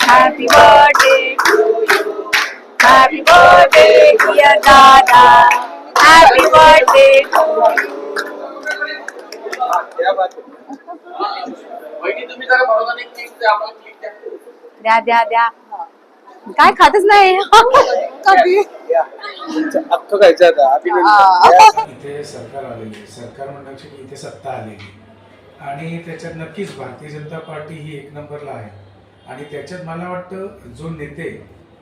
Happy birthday to you. Happy birthday, dear Dada. Happy birthday to you. द्या आम्हाला click द्या द्या काय खातच नाही कधी अख्खं खायचं आता अभिनंदन इथे सरकार आलेली आहे. सरकार म्हणण्याची की इथे सत्ता आलेली आणि त्याच्यात नक्कीच भारतीय जनता पार्टी ही एक नंबरला आहे. आणि त्याच्यात मला वाटतं जो नेते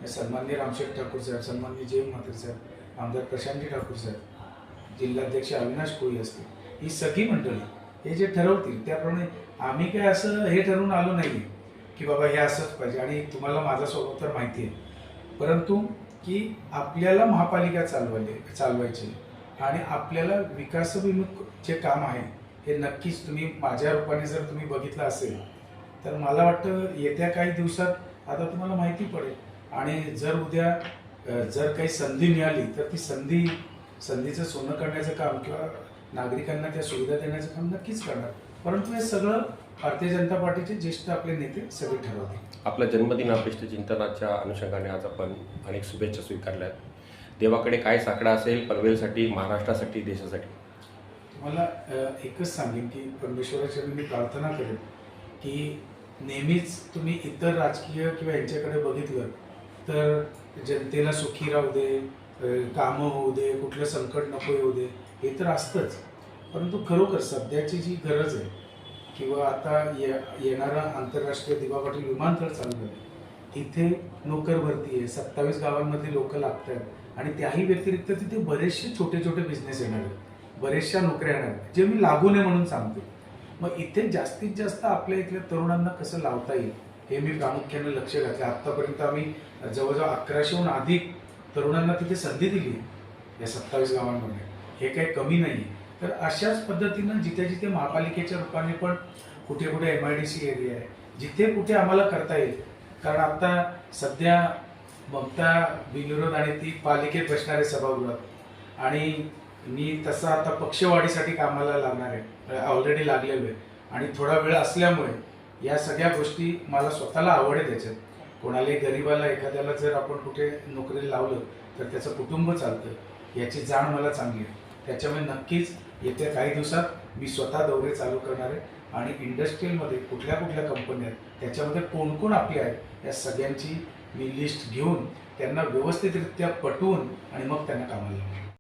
सन्माननीय रामशेठ ठाकूर साहेब सन्माननीय जय म्हात्रे साहेब आमदार प्रशांतजी ठाकूर साहेब जिल्हाध्यक्ष अविनाश कोळी असतील ही सगळी मंडळी हे जे ठरवतील त्याप्रमाणे आम्ही काय असं हे ठरवून आलो नाही की बाबा हे असंच पाहिजे. आणि तुम्हाला माझा स्वभाव तर माहिती आहे परंतु की आपल्याला महापालिका चालवायची चालवायची आणि आपल्याला विकासभिमुख जे काम आहे हे नक्कीच तुम्ही माझ्या रूपाने जर तुम्ही बघितलं असेल तर मला वाटतं येत्या काही दिवसात आता तुम्हाला माहिती पडेल. आणि जर उद्या जर काही संधी मिळाली तर ती संधी संधीचं सोनं करण्याचं काम किंवा नागरिकांना त्या सुविधा देण्याचं काम नक्कीच करणार. परंतु हे सगळं भारतीय जनता पार्टीचे ज्येष्ठ आपले नेते सगळे ठरवते आपला जन्मदिन अपेष्ट चिंतनाच्या अनुषंगाने आज आपण अनेक शुभेच्छा स्वीकारल्या आहेत देवाकडे काय साकडा असेल पनवेलसाठी महाराष्ट्रासाठी देशासाठी? मला एकच सांगेन की परमेश्वराच्या मी प्रार्थना करेन की नेहमीच तुम्ही इतर राजकीय किंवा यांच्याकडे बघितलं तर जनतेला सुखी राहू दे कामं होऊ दे कुठलं संकट नको येऊ दे हे तर असतंच. परंतु खरोखर सध्याची जी गरज आहे किंवा आता ये येणारा आंतरराष्ट्रीय दिवा पाटील विमानतळ चालू आहे तिथे नोकर भरती आहे सत्तावीस गावांमध्ये लोक लागत आहेत आणि त्याही व्यतिरिक्त तिथे बरेचसे छोटे छोटे बिझनेस येणार आहेत. बरेचशा नोकऱ्या येणार जे मी लागू नये म्हणून सांगतो. मग इथे जास्तीत जास्त आपल्या इथल्या तरुणांना कसं लावता येईल हे मी प्रामुख्याने लक्ष घातलं. आत्तापर्यंत आम्ही जवळजवळ अकराशेहून अधिक तरुणांना तिथे संधी दिली आहे या सत्तावीस गावांमध्ये. हे काही कमी नाही तर अशाच पद्धतीनं जिथे जिथे महापालिकेच्या रूपाने पण कुठे कुठे M I D C area आहे जिथे कुठे आम्हाला करता येईल. कारण आता सध्या ममता बिनविरोध आणि ती पालिकेत बसणारे सभागृहात आणि मी तसा आता पक्षवाढीसाठी कामाला लागणार आहे. ऑलरेडी लागलेलो आहे. आणि थोडा वेळ असल्यामुळे या सगळ्या गोष्टी मला स्वतःला आवड आहे त्याच्यात. कोणालाही गरीबाला एखाद्याला जर आपण कुठे नोकरीला लावलं तर त्याचं कुटुंब चालतं. याची जाण मला चांगली आहे. त्याच्यामुळे नक्कीच येत्या काही दिवसात मी स्वतः दौरे चालू करणार आहे. आणि इंडस्ट्रीयलमध्ये कुठल्या कुठल्या कंपन्या आहेत त्याच्यामध्ये कोण कोण आपले आहेत या सगळ्यांची मी लिस्ट घेऊन त्यांना व्यवस्थितरित्या पटवून आणि मग त्यांना कामाला लावणार